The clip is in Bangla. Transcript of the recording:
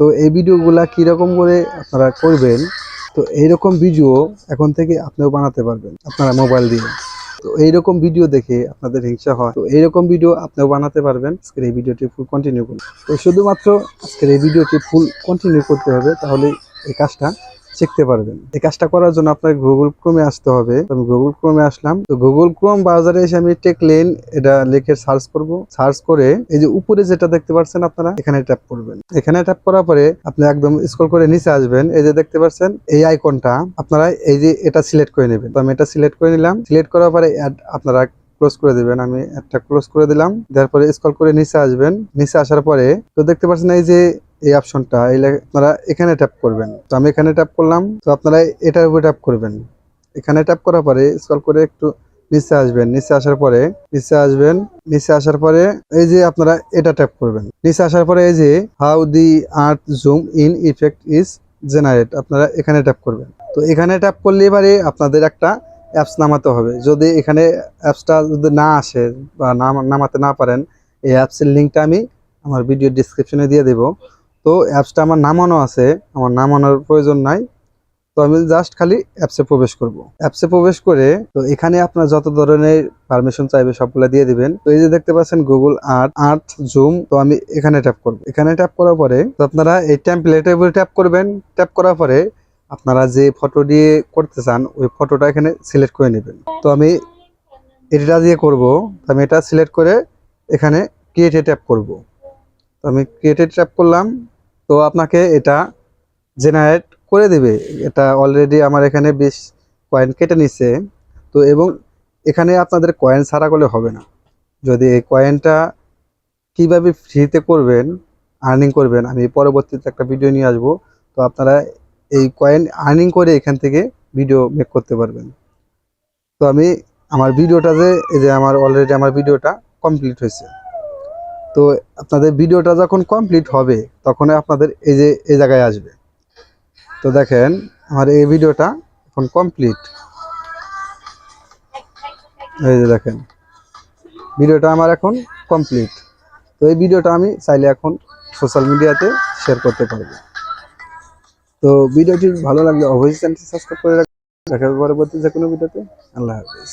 তো এই ভিডিওগুলা কীরকম করে আপনারা করবেন? তো এইরকম ভিডিও এখন থেকে আপনিও বানাতে পারবেন, আপনারা মোবাইল দিয়ে। তো এইরকম ভিডিও দেখে আপনাদের হিংসা হয়। তো এইরকম ভিডিও আপনিও বানাতে পারবেন। আজকের এই ভিডিওটি ফুল কন্টিনিউ করুন। তো শুধুমাত্র আজকের এই ভিডিওটি ফুল কন্টিনিউ করতে হবে, তাহলে এই কাজটা শিখতে পারবেন। এই কাজটা করার জন্য আপনার গুগল ক্রোমে আসতে হবে। আমি গুগল ক্রোমে আসলাম। তো গুগল ক্রোম ব্রাউজারে এসে আমি টেকলেন এটা লিখে সার্চ করব। সার্চ করে এই যে উপরে যেটা দেখতে পাচ্ছেন আপনারা, এখানে ট্যাপ করবেন। এখানে ট্যাপ করার পরে আপনি একদম স্ক্রল করে নিচে আসবেন। এই যে দেখতে পাচ্ছেন, এই আইকনটা আপনারা এই যে এটা সিলেক্ট করে নেবেন। তো আমি এটা সিলেক্ট করে নিলাম। সিলেক্ট করার পরে আপনারা ক্লোজ করে দিবেন। আমি একটা ক্লোজ করে দিলাম। দেওয়ার পরে স্ক্রল করে নিচে আসবেন। নিচে আসার পরে তো দেখতে পাচ্ছেন এই যে এই অপশনটা আপনারা এখানে ট্যাপ করবেন। তো আমি এখানে ট্যাপ করলাম, তো আপনারা এটার উপরে ট্যাপ করবেন। এখানে ট্যাপ করার পরে স্ক্রল করে একটু নিচে আসবেন। নিচে আসার পরে, নিচে আসবেন, নিচে আসার পরে এই যে আপনারা এটা ট্যাপ করবেন। নিচে আসার পরে এই যে how the art zoom in effect is generate আপনারা এখানে ট্যাপ করবেন। তো এখানে ট্যাপ করলে এবারে আপনাদের একটা অ্যাপস নামাতে হবে। যদি এখানে অ্যাপসটা যদি না আসে বা নাম- নামাতে না পারেন, এই অ্যাপসের লিঙ্কটা আমি আমার ভিডিও ডিসক্রিপশনে দিয়ে দেব। তো অ্যাপসটা আমার নামানো আছে, আমার নামানোর প্রয়োজন নাই। তো আমি জাস্ট খালি অ্যাপসে প্রবেশ করব। অ্যাপসে প্রবেশ করে তো এখানে আপনার যত ধরনের পারমিশন চাইবে সবগুলো দিয়ে দিবেন। তো এই যে দেখতে পাচ্ছেন গুগল আর্ট আর্ট জুম তো আমি এখানে ট্যাপ করব। এখানে ট্যাপ করার পরে তো আপনারা এই টেমপ্লেটের উপরে ট্যাপ করবেন। ট্যাপ করার পরে আপনারা যে ফটো দিয়ে করতে চান, ওই ফটোটা এখানে সিলেক্ট করে নেবেন। তো আমি এটা দিয়ে করব। আমি এটা সিলেক্ট করে এখানে ক্রিয়েটে ট্যাপ করব। তো আমি ক্রিয়েটে ট্যাপ করলাম। তো আপনাকে এটা জেনারেট করে দেবে। এটা অলরেডি আমার এখানে বেশ কয়েন কেটে নিচ্ছে তো এবং এখানে আপনাদের কয়েন ছাড়া করলে হবে না। যদি এই কয়েনটা কীভাবে ফ্রিতে করবেন আর্নিং করবেন, আমি পরবর্তীতে একটা ভিডিও নিয়ে আসব। তো আপনারা এই কয়েন আর্নিং করে এখান থেকে ভিডিও মেক করতে পারবেন। তো আমি আমার ভিডিওটা যে, এই যে আমার অলরেডি আমার ভিডিওটা কমপ্লিট হয়েছে। তো আপনাদের ভিডিওটা যখন কমপ্লিট হবে তখন আপনাদের এই যে, এই জায়গায় আসবে। তো দেখেন, আমার এই ভিডিওটা এখন কমপ্লিট এই যে দেখেন, ভিডিওটা আমার এখন কমপ্লিট তো এই ভিডিওটা আমি চাইলে এখন সোশ্যাল মিডিয়াতে শেয়ার করতে পারব। তো ভিডিওটি ভালো লাগলে অবশ্যই চ্যানেলটি সাবস্ক্রাইব করে রাখবেন। দেখা পরবর্তী যে কোনো ভিডিওতে। আল্লাহ হাফিজ।